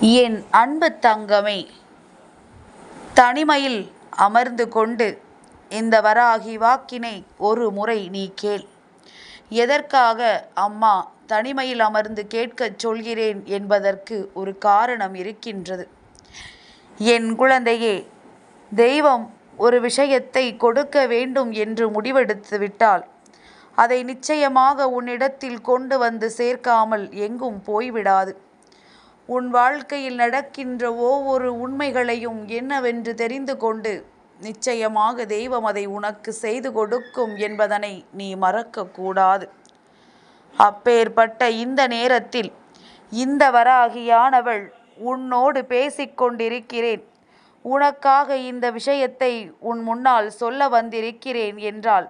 என் அன்பு தங்கமே தனிமையில் அமர்ந்து கொண்டு இந்த வராகி வாக்கினை ஒரு முறை நீ கேள். எதற்காக அம்மா தனிமையில் அமர்ந்து கேட்கச் சொல்கிறேன் என்பதற்கு ஒரு காரணம் இருக்கின்றது. என் குழந்தையே தெய்வம் ஒரு விஷயத்தை கொடுக்க வேண்டும் என்று முடிவெடுத்து விட்டால் அதை நிச்சயமாக உன்னிடத்தில் கொண்டு வந்து சேர்க்காமல் எங்கும் போய்விடாது. உன் வாழ்க்கையில் நடக்கின்ற ஒவ்வொரு உண்மைகளையும் என்னவென்று தெரிந்து கொண்டு நிச்சயமாக தெய்வம் அதை உனக்கு செய்து கொடுக்கும் என்பதனை நீ மறக்கக்கூடாது. அப்பேற்பட்ட இந்த நேரத்தில் இந்த வராகியானவள் உன்னோடு பேசிக்கொண்டிருக்கிறேன். உனக்காக இந்த விஷயத்தை உன் முன்னால் சொல்ல வந்திருக்கிறேன் என்றால்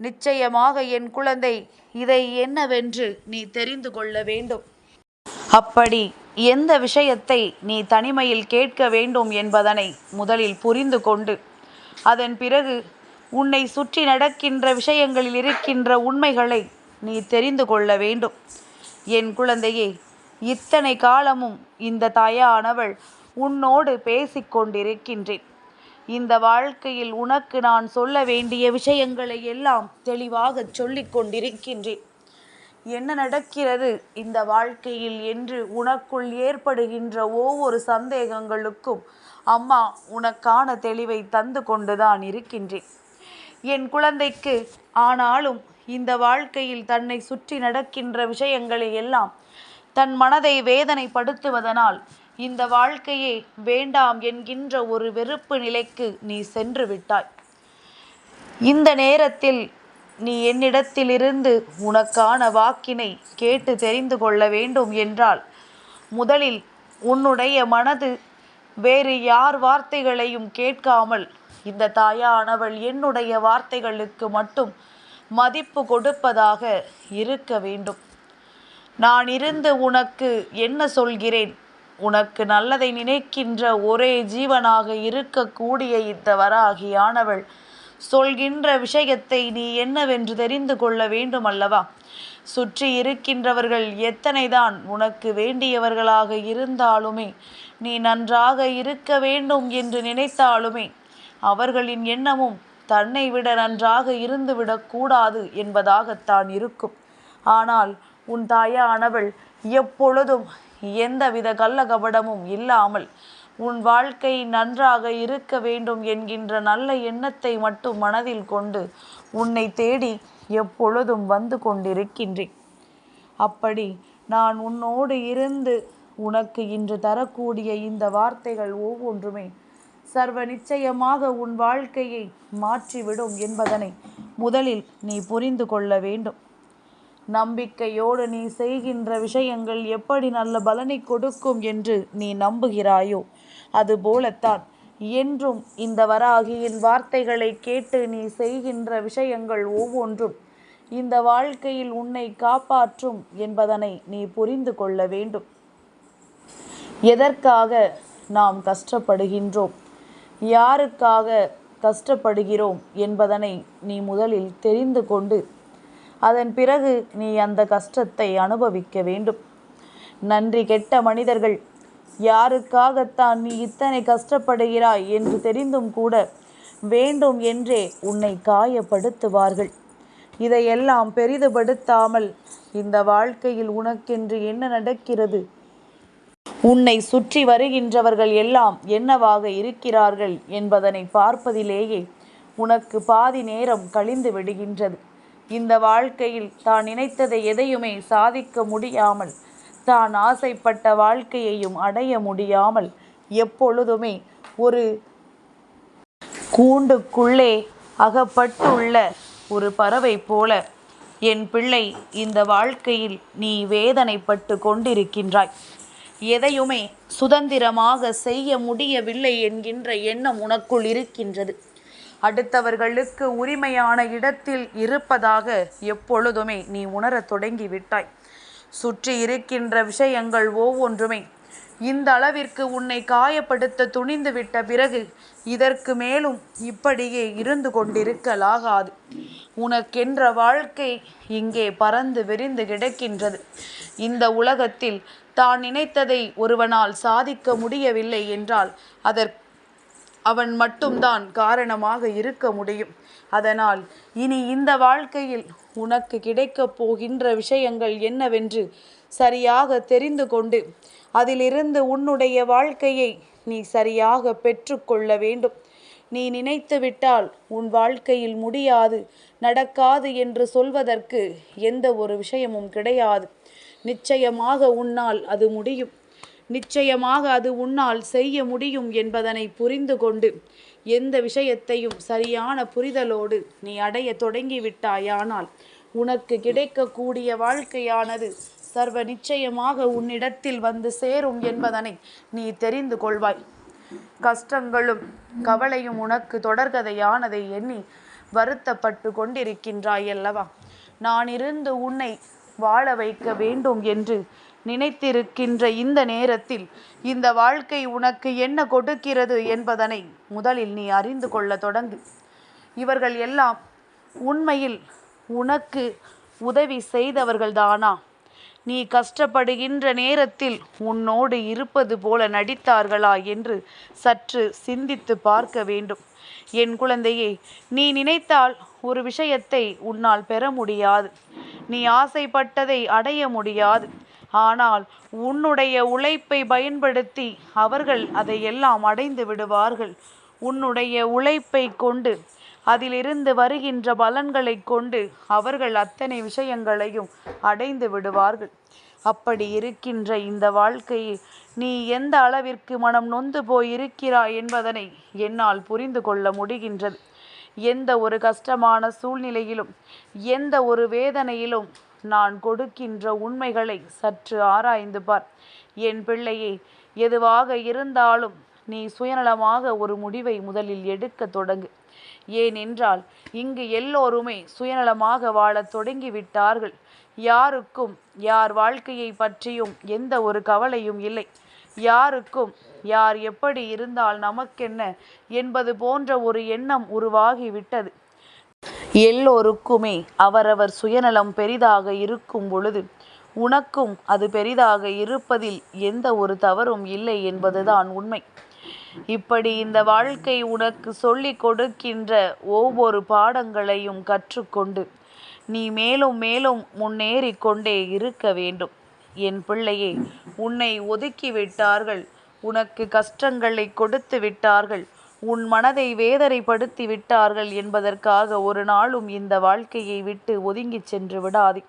நிச்சயமாக என் குழந்தை இதை என்னவென்று நீ தெரிந்து கொள்ள வேண்டும். அப்படி எந்த விஷயத்தை நீ தனிமையில் கேட்க வேண்டும் என்பதனை முதலில் புரிந்து கொண்டு அதன் பிறகு உன்னை சுற்றி நடக்கின்ற விஷயங்களில் இருக்கின்ற உண்மைகளை நீ தெரிந்து கொள்ள வேண்டும். என் குழந்தையே இத்தனை காலமும் இந்த தாயானவள் உன்னோடு பேசிக்கொண்டிருக்கின்றேன் இந்த வாழ்க்கையில் உனக்கு நான் சொல்ல வேண்டிய விஷயங்களை எல்லாம் தெளிவாகச் சொல்லிக் கொண்டிருக்கின்றேன். என்ன நடக்கிறது? இந்த வாழ்க்கையில் என்று உனக்குள் ஏற்படுகின்ற ஒவ்வொரு சந்தேகங்களுக்கும் அம்மா உனக்கான தெளிவை தந்து கொண்டுதான் இருக்கின்றேன். என் குழந்தைக்கு ஆனாலும் இந்த வாழ்க்கையில் தன்னை சுற்றி நடக்கின்ற விஷயங்களை எல்லாம் தன் மனதை வேதனைப்படுத்துவதனால் இந்த வாழ்க்கையே வேண்டாம் என்கின்ற ஒரு வெறுப்பு நிலைக்கு நீ சென்று விட்டாய். இந்த நேரத்தில் நீ என்னிடத்திலிருந்து உனக்கான வாக்கினை கேட்டு தெரிந்து கொள்ள வேண்டும் என்றால் முதலில் உன்னுடைய மனது வேறு யார் வார்த்தைகளையும் கேட்காமல் இந்த தாயானவள் என்னுடைய வார்த்தைகளுக்கு மட்டும் மதிப்பு கொடுப்பதாக இருக்க வேண்டும். நான் இருந்து உனக்கு என்ன சொல்கிறேன்? உனக்கு நல்லதை நினைக்கின்ற ஒரே ஜீவனாக இருக்கக்கூடிய இந்த வராகியானவள் சொல்கின்ற விஷயத்தை நீ என்னவென்று தெரிந்து கொள்ள வேண்டும் அல்லவா சுற்றி இருக்கின்றவர்கள் எத்தனைதான் உனக்கு வேண்டியவர்களாக இருந்தாலுமே நீ நன்றாக இருக்க வேண்டும் என்று நினைத்தாலுமே அவர்களின் எண்ணமும் தன்னை விட நன்றாக இருந்துவிடக்கூடாது என்பதாகத்தான் இருக்கும். ஆனால் உன் தாயானவள் எப்பொழுதும் எந்தவித கள்ளகபடமும் இல்லாமல் உன் வாழ்க்கை நன்றாக இருக்க வேண்டும் என்கின்ற நல்ல எண்ணத்தை மட்டும் மனதில் கொண்டு உன்னை தேடி எப்பொழுதும் வந்து கொண்டிருக்கின்றேன். அப்படி நான் உன்னோடு இருந்து உனக்கு இன்று தரக்கூடிய இந்த வார்த்தைகள் ஒவ்வொன்றுமே சர்வ நிச்சயமாக உன் வாழ்க்கையை மாற்றிவிடும் என்பதனை முதலில் நீ புரிந்து கொள்ள வேண்டும். நம்பிக்கையோடு நீ செய்கின்ற விஷயங்கள் எப்படி நல்ல பலனை கொடுக்கும் என்று நீ நம்புகிறாயோ அதுபோலத்தான். என்றும் இந்த வராகியின் வார்த்தைகளை கேட்டு நீ செய்கின்ற விஷயங்கள் ஒவ்வொன்றும் இந்த வாழ்க்கையில் உன்னை காப்பாற்றும் என்பதனை நீ புரிந்து கொள்ள வேண்டும். எதற்காக நாம் கஷ்டப்படுகின்றோம்? யாருக்காக கஷ்டப்படுகிறோம் என்பதனை நீ முதலில் தெரிந்து கொண்டு அதன் பிறகு நீ அந்த கஷ்டத்தை அனுபவிக்க வேண்டும். நன்றி கெட்ட மனிதர்கள் யாருக்காகத்தான் நீ இத்தனை கஷ்டப்படுகிறாய் என்று தெரிந்தும் கூட வேண்டும் என்றே உன்னை காயப்படுத்துவார்கள். இதையெல்லாம் பெரிதுபடுத்தாமல் இந்த வாழ்க்கையில் உனக்கென்று என்ன நடக்கிறது? உன்னை சுற்றி வருகின்றவர்கள் எல்லாம் என்னவாக இருக்கிறார்கள் என்பதனை பார்ப்பதிலேயே உனக்கு பாதி நேரம் கழிந்து விடுகின்றது. இந்த வாழ்க்கையில் தான் நினைத்ததை எதையுமே சாதிக்க முடியாமல் தான் ஆசைப்பட்ட வாழ்க்கையையும் அடைய முடியாமல் எப்பொழுதுமே ஒரு கூண்டுக்குள்ளே அகப்பட்டுள்ள ஒரு பறவை போல. என் பிள்ளை இந்த வாழ்க்கையில் நீ வேதனைப்பட்டு கொண்டிருக்கின்றாய். எதையுமே சுதந்திரமாக செய்ய முடியவில்லை என்கின்ற எண்ணம் உனக்குள் இருக்கின்றது. அடுத்தவர்களுக்கு உரிமையான இடத்தில் இருப்பதாக எப்பொழுதுமே நீ உணரத் தொடங்கிவிட்டாய். சுற்றி இருக்கின்ற விஷயங்கள் ஒவ்வொன்றுமே. இந்த அளவிற்கு உன்னை காயப்படுத்த துணிந்து விட்ட பிறகு இதற்கு மேலும் இப்படியே இருந்து கொண்டிருக்கலாகாது. உனக்கென்ற வாழ்க்கை இங்கே பறந்து விரிந்து கிடக்கின்றது. இந்த உலகத்தில் தான் நினைத்ததை ஒருவனால் சாதிக்க முடியவில்லை என்றால் அதற்கு அவன் மட்டும்தான் காரணமாக இருக்க முடியும். அதனால் இனி இந்த வாழ்க்கையில் உனக்கு கிடைக்கப் போகின்ற விஷயங்கள் என்னவென்று சரியாக தெரிந்து கொண்டு அதிலிருந்து உன்னுடைய வாழ்க்கையை நீ சரியாக பெற்றுக்கொள்ள வேண்டும். நீ நினைத்து விட்டால் உன் வாழ்க்கையில் முடியாது நடக்காது என்று சொல்வதற்கு எந்த ஒரு விஷயமும் கிடையாது. நிச்சயமாக உன்னால் அது முடியும். நிச்சயமாக அது உன்னால் செய்ய முடியும் என்பதனை புரிந்து கொண்டு எந்த விஷயத்தையும் சரியான புரிதலோடு நீ அடைய தொடங்கிவிட்டாயானால் உனக்கு கிடைக்கக்கூடிய வாழ்க்கையானது சர்வ நிச்சயமாக உன்னிடத்தில் வந்து சேரும் என்பதனை நீ தெரிந்து கொள்வாய். கஷ்டங்களும் கவலையும் உனக்கு தொடர்கதையானதை எண்ணி வருத்தப்பட்டு கொண்டிருக்கின்றாய் அல்லவா நான் இருந்து உன்னை வாழ வைக்க வேண்டும் என்று நினைத்திருக்கின்ற இந்த நேரத்தில் இந்த வாழ்க்கை உனக்கு என்ன கொடுக்கிறது என்பதனை முதலில் நீ அறிந்து கொள்ள தொடங்கு. இவர்கள் எல்லாம் உண்மையில் உனக்கு உதவி செய்தவர்கள்தானா? நீ கஷ்டப்படுகின்ற நேரத்தில் உன்னோடு இருப்பது போல நடித்தார்களா என்று சற்று சிந்தித்து பார்க்க வேண்டும். என் குழந்தையே நீ நினைத்தால் ஒரு விஷயத்தை உன்னால் பெற முடியாது. நீ ஆசைப்பட்டதை அடைய முடியாது. ஆனால் உன்னுடைய உழைப்பை பயன்படுத்தி அவர்கள் அதை எல்லாம் அடைந்து விடுவார்கள். உன்னுடைய உழைப்பை கொண்டு அதிலிருந்து வருகின்ற பலன்களை கொண்டு அவர்கள் அத்தனை விஷயங்களையும் அடைந்து விடுவார்கள். அப்படி இருக்கின்ற இந்த வாழ்க்கையில் நீ எந்த அளவிற்கு மனம் நொந்து போய் இருக்கிறாய் என்பதனை என்னால் புரிந்து கொள்ள முடிகின்றது. எந்த ஒரு கஷ்டமான சூழ்நிலையிலும் எந்த ஒரு வேதனையிலும் நான் கொடுக்கின்ற உண்மைகளை சற்று ஆராய்ந்து பார். என் பிள்ளையே எதுவாக இருந்தாலும் நீ சுயநலமாக ஒரு முடிவை முதலில் எடுக்க தொடங்கு. ஏனென்றால் இங்கு எல்லோருமே சுயநலமாக வாழத் தொடங்கிவிட்டார்கள். யாருக்கும் யார் வாழ்க்கையை பற்றியும் எந்த ஒரு கவலையும் இல்லை. யாருக்கும் யார் எப்படி இருந்தால் நமக்கென்ன என்பது போன்ற ஒரு எண்ணம் உருவாகிவிட்டது. எல்லோருக்குமே அவரவர் சுயநலம் பெரிதாக இருக்கும் பொழுது உனக்கும் அது பெரிதாக இருப்பதில் எந்த ஒரு தவறும் இல்லை என்பதுதான் உண்மை. இப்படி இந்த வாழ்க்கை உனக்கு சொல்லிக் கொடுக்கின்ற ஒவ்வொரு பாடங்களையும் கற்றுக்கொண்டு நீ மேலும் மேலும் முன்னேறி கொண்டே இருக்க வேண்டும். என் பிள்ளையே உன்னை ஒதுக்கி விட்டார்கள் உனக்கு கஷ்டங்களை கொடுத்து விட்டார்கள் உன் மனதை வேதனைப்படுத்தி விட்டார்கள் என்பதற்காக ஒரு நாளும் இந்த வாழ்க்கையை விட்டு ஒதுங்கிச் சென்று விடாதே.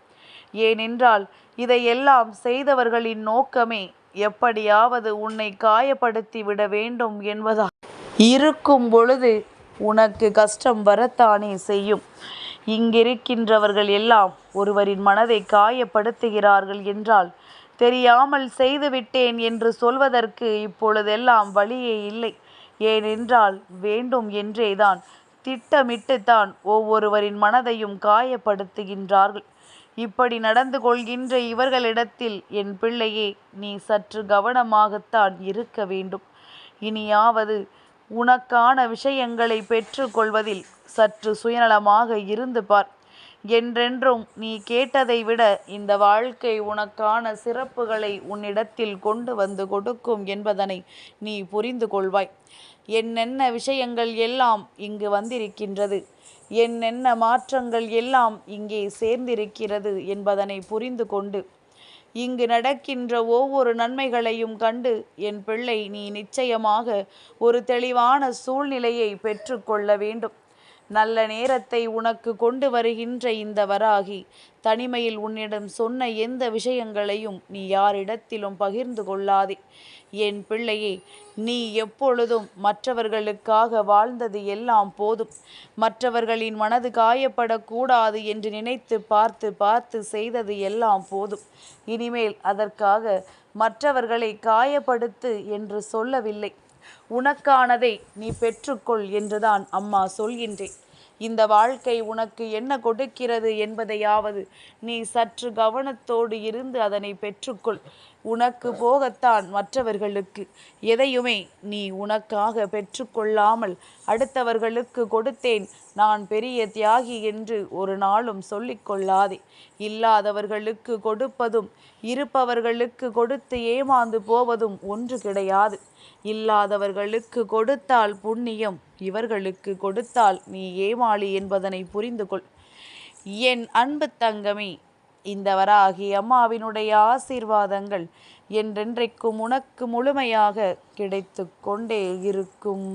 ஏனென்றால் இதையெல்லாம் செய்தவர்களின் நோக்கமே எப்படியாவது உன்னை காயப்படுத்தி விட வேண்டும் என்பதா. இருக்கும் பொழுது உனக்கு கஷ்டம் வரத்தானே செய்யும். இங்கிருக்கின்றவர்கள் எல்லாம் ஒருவரின் மனதை காயப்படுத்துகிறார்கள் என்றால் தெரியாமல் செய்துவிட்டேன் என்று சொல்வதற்கு இப்பொழுதெல்லாம் வழியே இல்லை. ஏனென்றால் வேண்டும் என்றேதான். திட்டமிட்டுத்தான் ஒவ்வொருவரின் மனதையும் காயப்படுத்துகின்றார்கள். இப்படி நடந்து கொள்கின்ற இவர்களிடத்தில் என் பிள்ளையே நீ சற்று கவனமாகத்தான் இருக்க வேண்டும். இனியாவது உனக்கான விஷயங்களை பெற்றுக்கொள்வதில் சற்று சுயநலமாக இருந்து பார். என்றென்றும் நீ கேட்டதை விட இந்த வாழ்க்கை உனக்கான சிறப்புகளை உன்னிடத்தில் கொண்டு வந்து கொடுக்கும் என்பதனை நீ புரிந்து கொள்வாய். என்னென்ன விஷயங்கள் எல்லாம் இங்கு வந்திருக்கின்றது என்னென்ன மாற்றங்கள் எல்லாம் இங்கே சேர்ந்திருக்கிறது என்பதனை புரிந்து கொண்டு இங்கு நடக்கின்ற ஒவ்வொரு நன்மைகளையும் கண்டு என் பிள்ளை நீ நிச்சயமாக ஒரு தெளிவான சூழ்நிலையை பெற்றுக்கொள்ள வேண்டும். நல்ல நேரத்தை உனக்கு கொண்டு வருகின்ற இந்த வராகி தனிமையில் உன்னிடம் சொன்ன எந்த விஷயங்களையும் நீ யாரிடத்திலும் பகிர்ந்து கொள்ளாதே. என் பிள்ளையே நீ எப்பொழுதும் மற்றவர்களுக்காக வாழ்ந்தது எல்லாம் போதும். மற்றவர்களின் மனது காயப்படக்கூடாது என்று நினைத்து பார்த்து பார்த்து செய்தது எல்லாம் போதும். இனிமேல் அதற்காக மற்றவர்களை காயப்படுத்து என்று சொல்லவில்லை. உனக்கானதை நீ பெற்றுக்கொள் என்றுதான் அம்மா சொல்கின்றேன் இந்த வாழ்க்கை உனக்கு என்ன கொடுக்கிறது என்பதையாவது நீ சற்று கவனத்தோடு இருந்து அதனை பெற்றுக்கொள். உனக்கு போகத்தான் மற்றவர்களுக்கு. எதையுமே நீ உனக்காக பெற்றுக்கொள்ளாமல் அடுத்தவர்களுக்கு கொடுத்தேன். நான் பெரிய தியாகி என்று ஒரு நாளும் சொல்லிக்கொள்ளாதே இல்லாதவர்களுக்கு கொடுப்பதும் இருப்பவர்களுக்கு கொடுத்து ஏமாந்து போவதும் ஒன்று கிடையாது. இல்லாதவர்களுக்கு கொடுத்தால் புண்ணியம் இவர்களுக்கு கொடுத்தால் நீ ஏமாளி என்பதனை புரிந்து கொள். என் அன்பு தங்கமே இந்த வராகி அம்மாவினுடைய ஆசீர்வாதங்கள் என்றென்றைக்கும் உனக்கு முழுமையாக கிடைத்து கொண்டே இருக்கும்.